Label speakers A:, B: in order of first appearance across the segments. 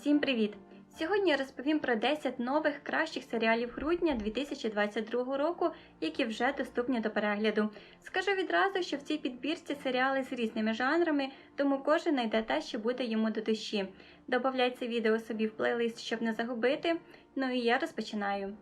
A: Всім привіт! Сьогодні я розповім про 10 нових кращих серіалів грудня 2022 року, які вже доступні до перегляду. Скажу відразу, що в цій підбірці серіали з різними жанрами, тому кожен знайде те, що буде йому до душі. Добавляй це відео собі в плейлист, щоб не загубити. Ну і я розпочинаю.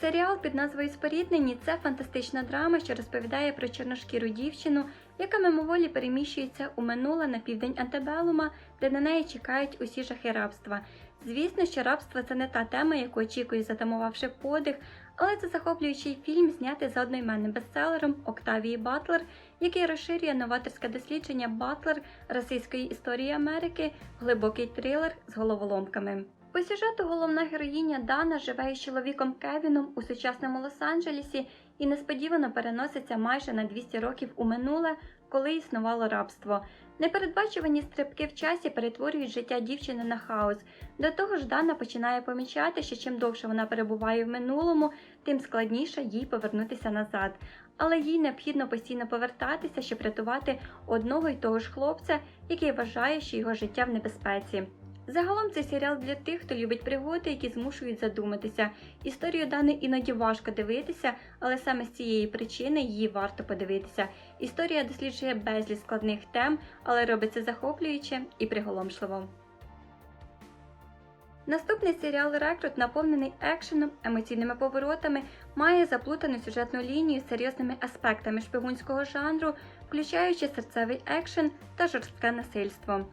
A: Серіал під назвою Споріднені це фантастична драма, що розповідає про чорношкіру дівчину, яка мимоволі переміщується у минуле на південь Антебелума, де на неї чекають усі жахи рабства. Звісно, що рабство це не та тема, яку очікує, затамувавши подих, але це захоплюючий фільм, знятий за одноіменним бестселером Октавії Батлер, який розширює новаторське дослідження Батлер російської історії Америки, глибокий трилер з головоломками. По сюжету головна героїня Дана живе із чоловіком Кевіном у сучасному Лос-Анджелесі і несподівано переноситься майже на 200 років у минуле, коли існувало рабство. Непередбачувані стрибки в часі перетворюють життя дівчини на хаос. До того ж, Дана починає помічати, що чим довше вона перебуває в минулому, тим складніше їй повернутися назад. Але їй необхідно постійно повертатися, щоб рятувати одного й того ж хлопця, який вважає, що його життя в небезпеці. Загалом цей серіал для тих, хто любить пригоди, які змушують задуматися. Історію Дани іноді важко дивитися, але саме з цієї причини її варто подивитися. Історія досліджує безліч складних тем, але робиться захоплююче і приголомшливо. Наступний серіал Рекрут, наповнений екшеном, емоційними поворотами, має заплутану сюжетну лінію з серйозними аспектами шпигунського жанру, включаючи серцевий екшен та жорстке насильство.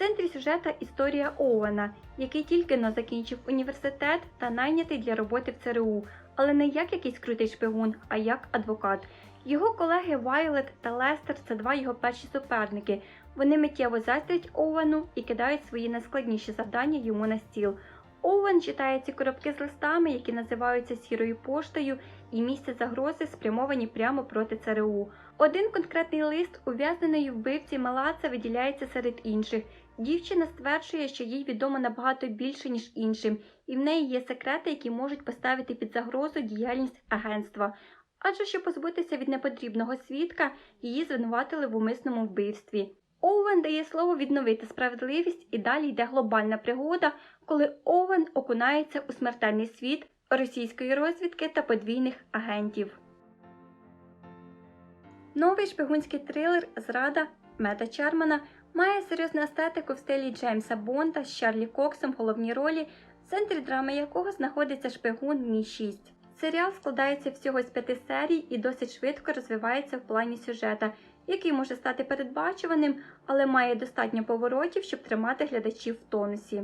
A: Центрі сюжета історія Оуена, який тільки но закінчив університет та найнятий для роботи в ЦРУ, але не як якийсь крутий шпигун, а як адвокат. Його колеги Вайлет та Лестер це два його перші суперники. Вони миттєво заздрять Оуену і кидають свої найскладніші завдання йому на стіл. Оуен читає ці коробки з листами, які називаються сірою поштою, і місце загрози спрямовані прямо проти ЦРУ. Один конкретний лист ув'язненої вбивці Малаца виділяється серед інших. Дівчина стверджує, що їй відомо набагато більше, ніж іншим, і в неї є секрети, які можуть поставити під загрозу діяльність агентства. Адже щоб позбутися від непотрібного свідка, її звинуватили в умисному вбивстві. Оуен дає слово відновити справедливість, і далі йде глобальна пригода, коли Оуен окунається у смертельний світ російської розвідки та подвійних агентів. Новий шпигунський трилер Зрада Мета Чермана має серйозну естетику в стилі Джеймса Бонда з Чарлі Коксом в головній ролі, в центрі драми якого знаходиться шпигун Мі 6. Серіал складається всього з п'яти серій і досить швидко розвивається в плані сюжета, який може стати передбачуваним, але має достатньо поворотів, щоб тримати глядачів в тонусі.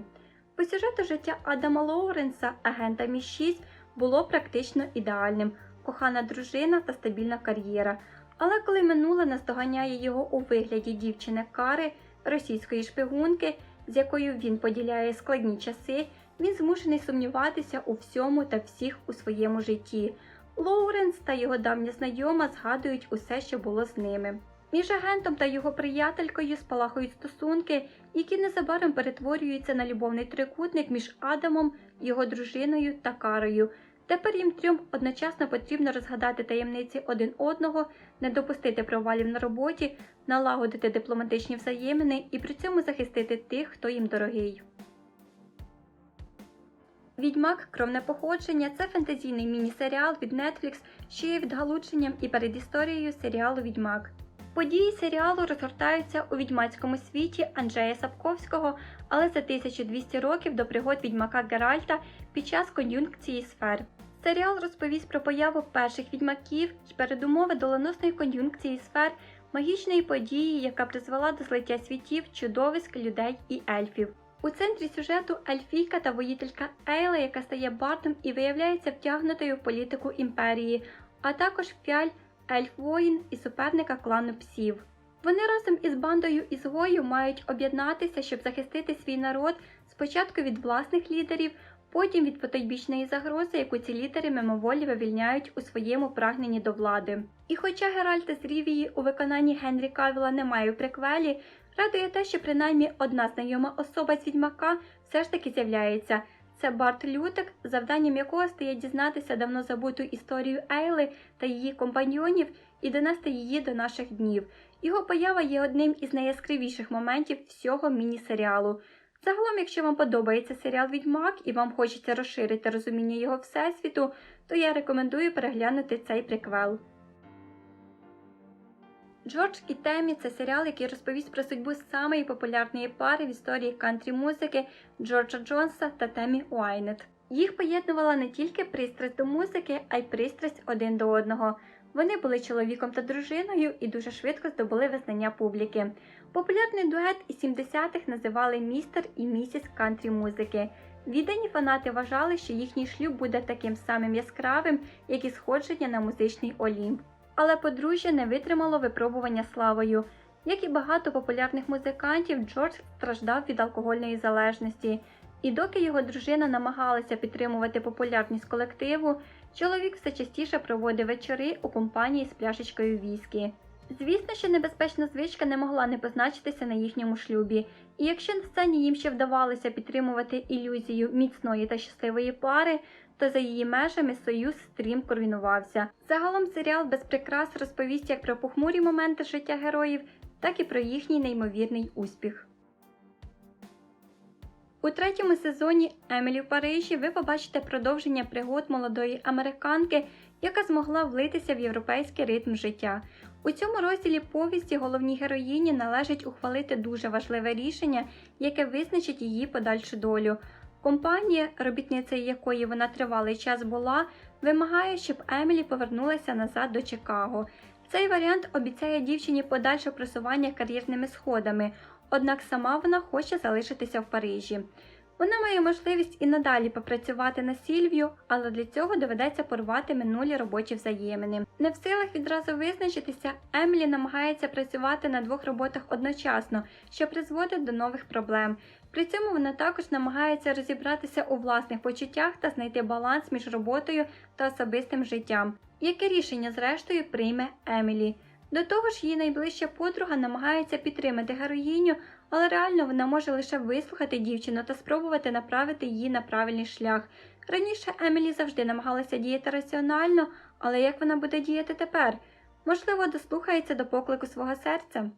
A: По сюжету життя Адама Лоуренса, агента Мі 6, було практично ідеальним, кохана дружина та стабільна кар'єра. Але коли минуле наздоганяє його у вигляді дівчини Кари, російської шпигунки, з якою він поділяє складні часи, він змушений сумніватися у всьому та всіх у своєму житті. Лоуренс та його давня знайома згадують усе, що було з ними. Між агентом та його приятелькою спалахують стосунки, які незабаром перетворюються на любовний трикутник між Адамом, його дружиною та Карою. Тепер їм трьом одночасно потрібно розгадати таємниці один одного, не допустити провалів на роботі, налагодити дипломатичні взаємини і при цьому захистити тих, хто їм дорогий. Відьмак Кровне походження це фентезійний міні-серіал від Netflix, що є відгалученням і передісторією серіалу Відьмак. Події серіалу розгортаються у відьмацькому світі Анджея Сапковського, але за 1200 років до пригод відьмака Геральта під час кон'юнкції сфер. Серіал розповість про появу перших відьмаків і передумови доленосної кон'юнкції сфер, магічної події, яка призвела до злиття світів, чудовиськ, людей і ельфів. У центрі сюжету ельфійка та воїтелька Ейла, яка стає бардом і виявляється втягнутою в політику імперії, а також фіаль, ельф-воїн і суперника клану псів. Вони разом із бандою ізгоїв мають об'єднатися, щоб захистити свій народ спочатку від власних лідерів, потім від потойбічної загрози, яку ці лідери мимоволі вивільняють у своєму прагненні до влади. І хоча Геральта з Рівії у виконанні Генрі Кавіла немає в приквелі, радує те, що принаймні одна знайома особа з відьмака все ж таки з'являється. це Барт Лютик, завданням якого стає дізнатися давно забуту історію Ейли та її компаньйонів і донести її до наших днів. Його поява є одним із найяскравіших моментів всього міні-серіалу. Загалом, якщо вам подобається серіал Відьмак і вам хочеться розширити розуміння його всесвіту, то я рекомендую переглянути цей приквел. Джордж і Темі це серіал, який розповість про судьбу самої популярної пари в історії кантрі музики Джорджа Джонса та Темі Уайнет. Їх поєднувала не тільки пристрасть до музики, а й пристрасть один до одного. Вони були чоловіком та дружиною і дуже швидко здобули визнання публіки. Популярний дует із 70-х називали містер і місіс кантрі музики. Віддані фанати вважали, що їхній шлюб буде таким самим яскравим, як і сходження на музичний олімп. Але подружжя не витримало випробування славою. Як і багато популярних музикантів, Джордж страждав від алкогольної залежності. І доки його дружина намагалася підтримувати популярність колективу, чоловік все частіше проводив вечори у компанії з пляшечкою віскі. Звісно, що небезпечна звичка не могла не позначитися на їхньому шлюбі, і якщо на сцені їм ще вдавалося підтримувати ілюзію міцної та щасливої пари, то за її межами союз стрімко руйнувався. Загалом серіал без прикрас розповість як про похмурі моменти життя героїв, так і про їхній неймовірний успіх. У третьому сезоні Емілі в Парижі ви побачите продовження пригод молодої американки, яка змогла влитися в європейський ритм життя. У цьому розділі повісті головній героїні належить ухвалити дуже важливе рішення, яке визначить її подальшу долю. Компанія, робітницею якої вона тривалий час була, вимагає, щоб Емілі повернулася назад до Чикаго. Цей варіант обіцяє дівчині подальше просування кар'єрними сходами, однак сама вона хоче залишитися в Парижі. Вона має можливість і надалі попрацювати на Сільвію, але для цього доведеться порвати минулі робочі взаємини. Не в силах відразу визначитися, Емілі намагається працювати на двох роботах одночасно, що призводить до нових проблем. При цьому вона також намагається розібратися у власних почуттях та знайти баланс між роботою та особистим життям. Яке рішення, зрештою, прийме Емілі? До того ж, її найближча подруга намагається підтримати героїню, але реально вона може лише вислухати дівчину та спробувати направити її на правильний шлях. Раніше Емілі завжди намагалася діяти раціонально, але як вона буде діяти тепер? Можливо, дослухається до поклику свого серця.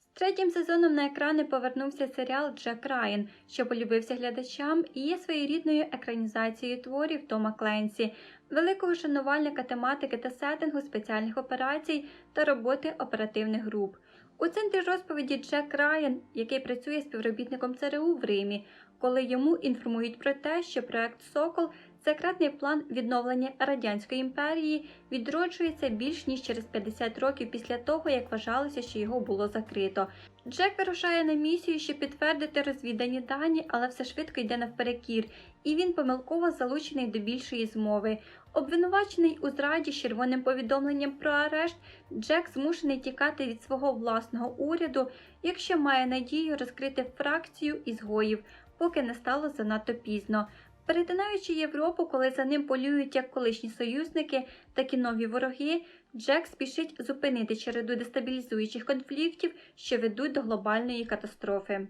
A: З третім сезоном на екрани повернувся серіал Джек Райан, що полюбився глядачам і є своєрідною екранізацією творів Тома Кленсі, великого шанувальника тематики та сеттингу спеціальних операцій та роботи оперативних груп. У центрі розповіді Джек Райан, який працює співробітником ЦРУ в Римі, коли йому інформують про те, що проект Сокол секретний план відновлення радянської імперії відроджується більш ніж через 50 років після того, як вважалося, що його було закрито. Джек вирушає на місію, щоб підтвердити розвідані дані, але все швидко йде навперекір, і він помилково залучений до більшої змови. Обвинувачений у зраді з червоним повідомленням про арешт, Джек змушений тікати від свого власного уряду, якщо має надію розкрити фракцію ізгоїв, поки не стало занадто пізно. Перетинаючи Європу, коли за ним полюють як колишні союзники, так і нові вороги, Джек спішить зупинити череду дестабілізуючих конфліктів, що ведуть до глобальної катастрофи.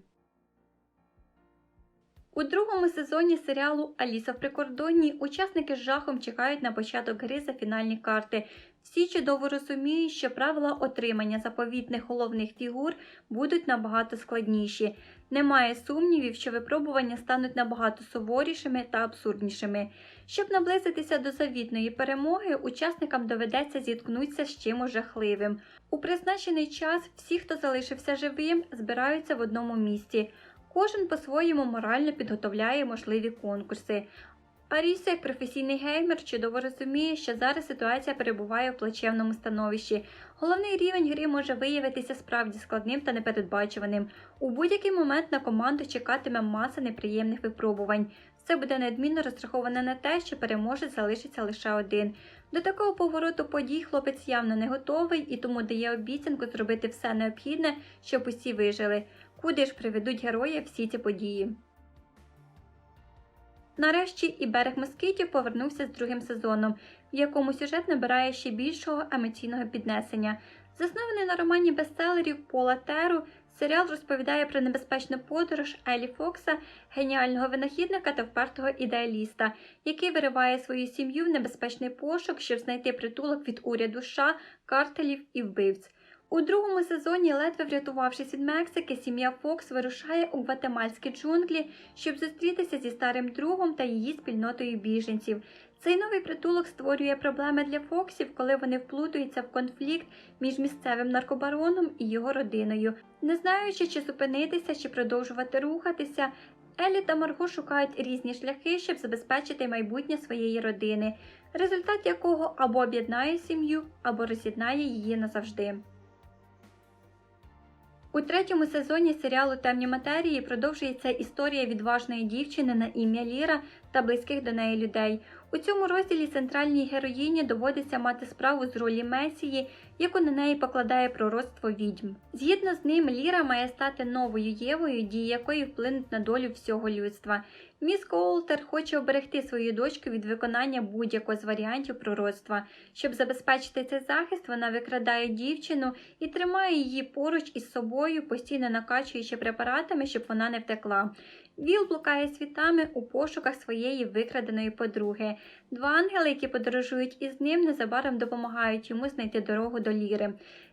A: У другому сезоні серіалу Аліса в прикордонні учасники з жахом чекають на початок гри за фінальні карти. Всі чудово розуміють, що правила отримання заповітних головних фігур будуть набагато складніші. Немає сумнівів, що випробування стануть набагато суворішими та абсурднішими. Щоб наблизитися до завітної перемоги, учасникам доведеться зіткнутися з чимось жахливим. У призначений час всі, хто залишився живим, збираються в одному місці. Кожен по-своєму морально підготовляє можливі конкурси. Аріса, як професійний геймер, чудово розуміє, що зараз ситуація перебуває в плачевному становищі. Головний рівень гри може виявитися справді складним та непередбачуваним. У будь-який момент на команду чекатиме маса неприємних випробувань. Все буде неодмінно розраховане на те, що переможець залишиться лише один. До такого повороту подій хлопець явно не готовий і тому дає обіцянку зробити все необхідне, щоб усі вижили. Куди ж приведуть герої всі ці події? Нарешті і берег москитів повернувся з другим сезоном, в якому сюжет набирає ще більшого емоційного піднесення. Заснований на романі бестселерів Пола Теру, Серіал розповідає про небезпечну подорож Елі Фокса, геніального винахідника та впертого ідеаліста, який вириває свою сім'ю в небезпечний пошук, щоб знайти притулок від уряду США, картелів і вбивць. У другому сезоні, ледве врятувавшись від Мексики, сім'я Фокс вирушає у гватемальські джунглі, щоб зустрітися зі старим другом та її спільнотою біженців. Цей новий притулок створює проблеми для Фоксів, коли вони вплутуються в конфлікт між місцевим наркобароном і його родиною. Не знаючи, чи зупинитися, чи продовжувати рухатися, Елі та Марго шукають різні шляхи, щоб забезпечити майбутнє своєї родини, результат якого або об'єднає сім'ю, або роз'єднає її назавжди. У третьому сезоні серіалу Темні матерії продовжується історія відважної дівчини на ім'я Ліра та близьких до неї людей. У цьому розділі центральній героїні доводиться мати справу з ролі Месії, яку на неї покладає пророцтво відьм. Згідно з ним, Ліра має стати новою Євою, дії якої вплинуть на долю всього людства. Міс Коултер хоче оберегти свою дочку від виконання будь-якого з варіантів пророцтва. Щоб забезпечити цей захист, вона викрадає дівчину і тримає її поруч із собою, постійно накачуючи препаратами, щоб вона не втекла. Віл блукає світами у пошуках своєї викраденої подруги. Два ангели, які подорожують із ним, незабаром допомагають йому знайти дорогу до ліри.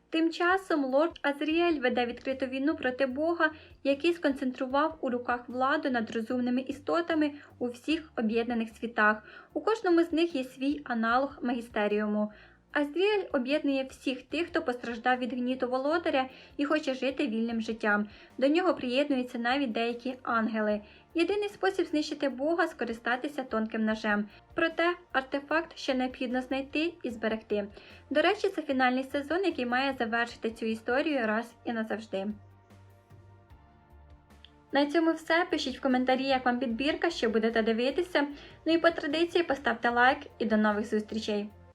A: Тим часом лорд Азріель веде відкриту війну проти Бога, який сконцентрував у руках владу над розумними істотами у всіх об'єднаних світах. У кожному з них є свій аналог магістеріуму. Азріель об'єднує всіх тих, хто постраждав від гніту володаря і хоче жити вільним життям. До нього приєднуються навіть деякі ангели. Єдиний спосіб знищити Бога скористатися тонким ножем. Проте артефакт ще необхідно знайти і зберегти. До речі, це фінальний сезон, який має завершити цю історію раз і назавжди. На цьому все. Пишіть в коментарі, як вам підбірка, що будете дивитися. Ну і по традиції поставте лайк і до нових зустрічей!